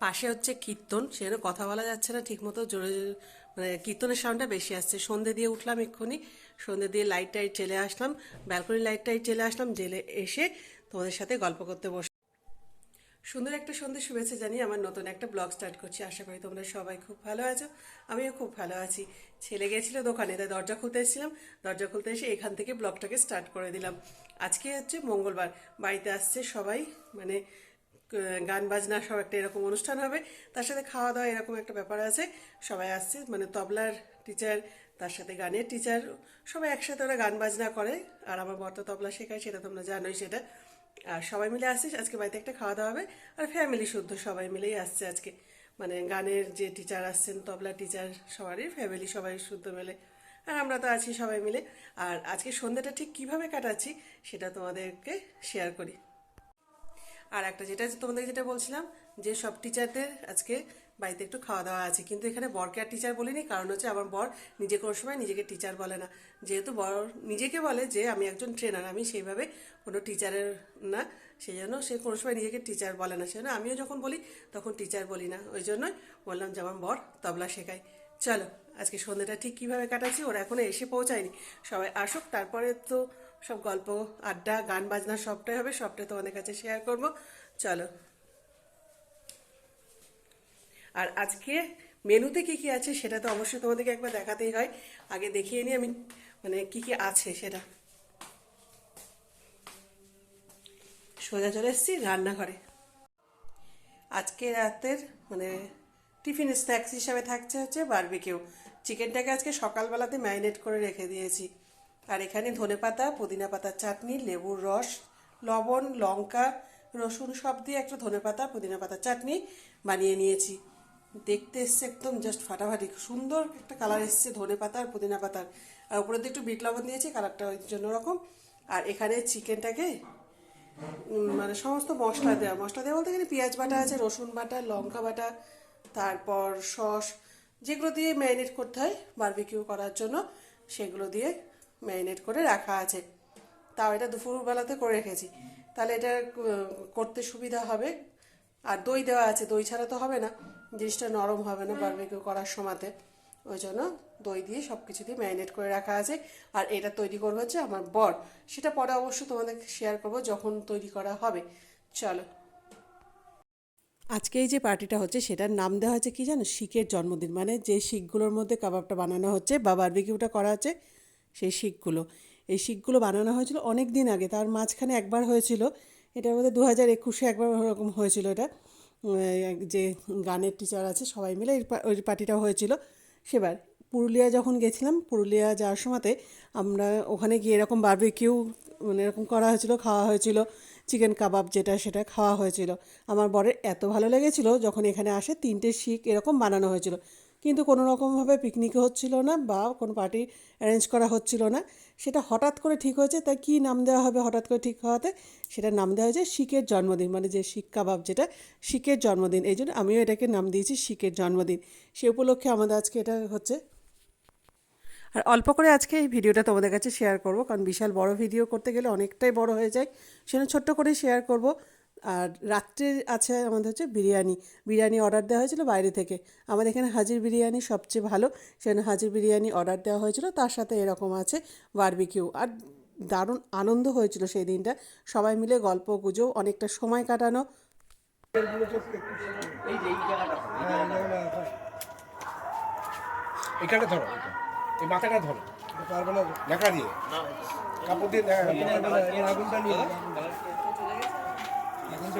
পাশে হচ্ছে কীর্তন সেখানে কথা বলা যাচ্ছে না, ঠিকমতো জোরে জোরে- মানে কীর্তনের সাউন্ডটা বেশি আসছে। সন্ধে দিয়ে উঠলাম এক্ষুনি, সন্ধে দিয়ে লাইট টাইট চলে আসলাম ব্যালকনি লাইট টাইট চলে আসলাম জেলে এসে তোমাদের সাথে গল্প করতে বস সুন্দর একটা সন্ধ্যে শুভেচ্ছা জানিয়ে আমার নতুন একটা ব্লগ স্টার্ট করছি। আশা করি তোমরা সবাই খুব ভালো আছো, আমিও খুব ভালো আছি। ছেলে গেছিল দোকানে, তাই দরজা খুলতে এসেছিলাম। দরজা খুলতে এসে এখান থেকে ব্লগটাকে স্টার্ট করে দিলাম। আজকে হচ্ছে মঙ্গলবার, বাড়িতে আসছে সবাই মানে গান বাজনা সব একটা এরকম অনুষ্ঠান হবে। তার সাথে খাওয়া দাওয়া এরকম একটা ব্যাপার আছে। সবাই আসছে মানে তবলার টিচার তার সাথে গানের টিচার সবাই একসাথে ওরা গান বাজনা করে। আর আমার বর্ত তবলা শেখায়, সেটা তোমরা জানোই সেটা। আর সবাই মিলে আসছিস আজকে বাড়িতে একটা খাওয়া দাওয়া হবে। আর ফ্যামিলি শুদ্ধ, সবাই মিলেই আসছে আজকে। মানে গানের যে টিচার আসছেন, তবলা টিচার সবারই ফ্যামিলি সবাই শুদ্ধ মিলে। আর আমরা তো আছি সবাই মিলে। আর আজকে সন্ধ্যাটা ঠিক কীভাবে কাটাচ্ছি, সেটা তোমাদেরকে শেয়ার করি। আর একটা যেটা তোমাদের যেটা বলছিলাম, যে সব টিচারদের আজকে বাড়িতে একটু খাওয়া দাওয়া আছে। কিন্তু এখানে বরকে আর টিচার বলিনি, কারণ হচ্ছে আমার বর নিজে কোনো সময় নিজেকে টিচার বলে না। যেহেতু বর নিজেকে বলে যে আমি একজন ট্রেনার আমি সেইভাবে কোনো টিচারের না, সেই জন্য সে কোনো সময় নিজেকে টিচার বলে না। সেজন্য আমিও যখন বলি, তখন টিচার বলি না। ওই জন্যই বললাম যে আমার বর তবলা শেখায়। চলো, আজকে সন্ধ্যাটা ঠিক কীভাবে কাটাচ্ছি? ওরা এখনও এসে পৌঁছায়নি। সবাই আসুক, তারপরে তো সব গল্প, আড্ডা, গান, বাজনা সবটাই হবে, সবটাই তোমাদের কাছে শেয়ার করব। চলো। আর আজকে মেনুতে কি কি আছে সেটা তো অবশ্যই তোমাদেরকে একবার দেখাতেই হয়। আগে দেখিয়ে নিই আমি মানে কি কি আছে সেটা। সোজা চলে এসেছি রান্নাঘরে। আজকে রাতের মানে টিফিন স্ন্যাক্স হিসাবে থাকছে হচ্ছে বারবিকিউ চিকেনটাকে আজকে সকালবেলাতে ম্যারিনেট করে রেখে দিয়েছি। আর এখানে ধনেপাতা পুদিনা পাতার চাটনি, লেবুর রস, লবণ, লঙ্কা, রসুন সব দিয়ে একটা ধনেপাতা পুদিনা পাতার চাটনি বানিয়ে নিয়েছি। দেখতে এসছে একদম জাস্ট ফাটাফাটি। সুন্দর একটা কালার এসছে ধনে পাতা আর পুদিনা পাতার। আর উপরে দিয়ে একটু বিট লবণ দিয়েছি কালারটা ওই জন্য রকম আর এখানে চিকেনটাকে মানে সমস্ত মশলা দেওয়া মশলা দেওয়া বলতে গেলে পেঁয়াজ বাটা আছে, রসুন বাটা, লঙ্কা বাটা, তারপর সস, যেগুলো দিয়ে ম্যারিনেট করতে হয় বারবিকিউ করার জন্য, সেগুলো দিয়ে ম্যারিনেট করে রাখা আছে। তাও এটা দুপুরবেলাতে করে রেখেছি। তাহলে এটা করতে সুবিধা হবে। আর দই দেওয়া আছে। দই ছাড়া তো হবে না। জিনিসটা নরম হবে না বারবিকিউ করার সময়তে। ওই জন্য দই দিয়ে সব কিছু দিয়ে ম্যারিনেট করে রাখা আছে। আর এটা তৈরি করবে হচ্ছে আমার বর। সেটা পরে অবশ্য তোমাদের শেয়ার করব যখন তৈরি করা হবে। চলো। আজকে এই যে পার্টিটা হচ্ছে সেটার নাম দেওয়া হচ্ছে কি জানো? শিখের জন্মদিন। মানে যে শিখগুলোর মধ্যে কাবাবটা বানানো হচ্ছে বা বারবিকিউটা করা হচ্ছে সেই শিখগুলো। এই শিখগুলো বানানো হয়েছিল অনেক দিন আগে। তার মাঝখানে একবার হয়েছিল, এটার মধ্যে দু হাজার একুশে একবার ওরকম হয়েছিল এটা। যে গানের টিচার আছে, সবাই মিলে ওই পার্টিটা হয়েছিল সেবার। পুরুলিয়া যখন গেছিলাম, পুরুলিয়া যাওয়ার সময়তে আমরা ওখানে গিয়ে এরকম বারবিকিউ মানে এরকম করা হয়েছিল, খাওয়া হয়েছিল। চিকেন কাবাব যেটা, সেটা খাওয়া হয়েছিল। আমার বরের এত ভালো লেগেছিল, যখন এখানে আসে, তিনটে শিক এরকম বানানো হয়েছিল। কিন্তু কোনো রকমভাবে পিকনিক হচ্ছিল না বা কোনো পার্টি অ্যারেঞ্জ করা হচ্ছিল না। সেটা হঠাৎ করে ঠিক হয়েছে, তাই কী নাম দেওয়া হবে হঠাৎ করে ঠিক হওয়াতে? সেটা নাম দেওয়া হয়েছে শিখের জন্মদিন মানে যে শিক কাবাব যেটা, শিখের জন্মদিন। এই জন্য আমিও এটাকে নাম দিয়েছি শিখের জন্মদিন। সে উপলক্ষে আমাদের আজকে এটা হচ্ছে। আর অল্প করে আজকে এই ভিডিওটা তোমাদের কাছে শেয়ার করব, কারণ বিশাল বড় ভিডিও করতে গেলে অনেকটাই বড় হয়ে যায়। সেজন্য ছোট্ট করে শেয়ার করব। আর রাত্রে আছে আমাদের হচ্ছে বিরিয়ানি। বিরিয়ানি অর্ডার দেওয়া হয়েছিল বাইরে থেকে। আমাদের এখানে হাজির বিরিয়ানি সবচেয়ে ভালো। সেখানে হাজির বিরিয়ানি অর্ডার দেওয়া হয়েছিল। তার সাথে এরকম আছে বারবিকিউ আর দারুণ আনন্দ হয়েছিল সেই দিনটা। সবাই মিলে গল্প গুজব অনেকটা সময় কাটানো। ধরো। এই মাথাটা ধরো। পারবে না ঢাকা দিয়ে। কাপড় দিয়ে আগুনটা নিয়ে নাও, আগুনটা আগুনটা একটু নিলে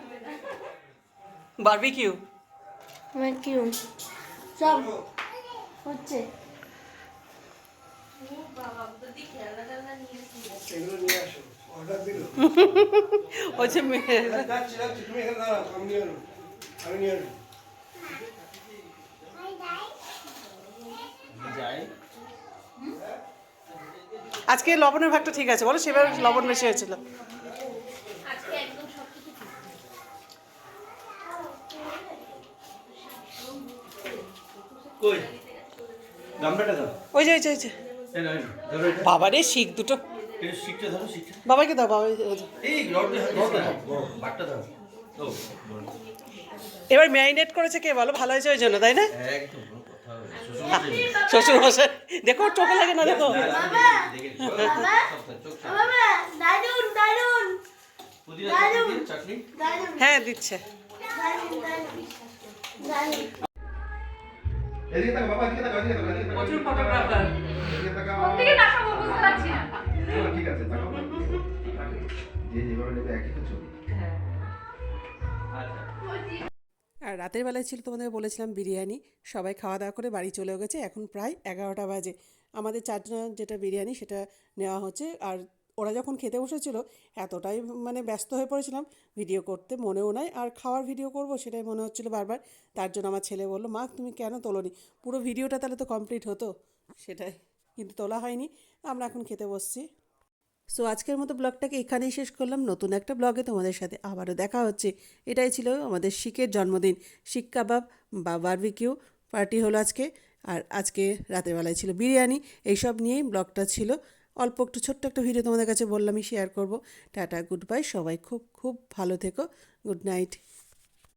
বারবিকিউ। কি সব হচ্ছে। এগুলো নিয়ে আসো অর্ডার দিল ওই যে যাচ্ছি যাচ্ছি তুমি এখানে দাঁড়াও আমি নিয়ে আনো আমি নিয়ে আনো আজকে লবণের ভাগটা ঠিক আছে বলো সেবার লবণ বেশি হয়েছিল। কই? গামলাটা দাও ওই যে ওই যে ওই যে। বাবা রে শিখ দুটো। ধরো বাবাকে দাও বাবা এই রড দাও বাটটা দাও এবার ম্যারিনেট করেছে কে বলো? ভালো হয়েছে ওই জন্য তাই না। শ্বশুর মশাই। দেখো ওর চোখে লাগে না দেখো। দেখে হ্যাঁ দিচ্ছে। এদিকে তাকা বাবা এদিকে তাকা এদিকে তাকা এদিকে তাকা প্রচুর ফটোগ্রাফার এদিকে তাকা দিকে তাকাবো বুঝতে পারছি না। ও, ঠিক আছে তাকাও। যে যেভাবে নেবে একই তো ছবি। আর রাতের বেলায় ছিল তোমাদের বলেছিলাম বিরিয়ানি। সবাই খাওয়া দাওয়া করে বাড়ি চলে গেছে। এখন প্রায় এগারোটা বাজে। আমাদের চারজন যেটা বিরিয়ানি সেটা নেওয়া হচ্ছে। আর ওরা যখন খেতে বসেছিল, এতটাই মানে ব্যস্ত হয়ে পড়েছিলাম, ভিডিও করতে মনেও নাই, আর খাওয়ার ভিডিও করব সেটাই মনে হচ্ছিল বারবার। তার জন্য আমার ছেলে বলল, মা, তুমি কেন তোলোনি? পুরো ভিডিওটা তাহলে তো কমপ্লিট হতো। সেটাই, কিন্তু তোলা হয়নি। আমরা এখন খেতে বসছি। সো আজকের মতো ব্লগটাকে এখানেই শেষ করলাম। নতুন একটা ব্লগে তোমাদের সাথে আবারও দেখা হচ্ছে। এটাই ছিল আমাদের শিখের জন্মদিন। শিক কাবাব বা বারবিকিউ পার্টি হলো আজকে, আর আজকে রাতের বেলায় ছিল বিরিয়ানি। এইসব নিয়েই ব্লগটা ছিল। অল্প একটু ছোট্ট একটা ভিডিও তোমাদের কাছে বললামই শেয়ার করব। টাটা গুড বাই সবাই খুব খুব ভালো থেকো। Good night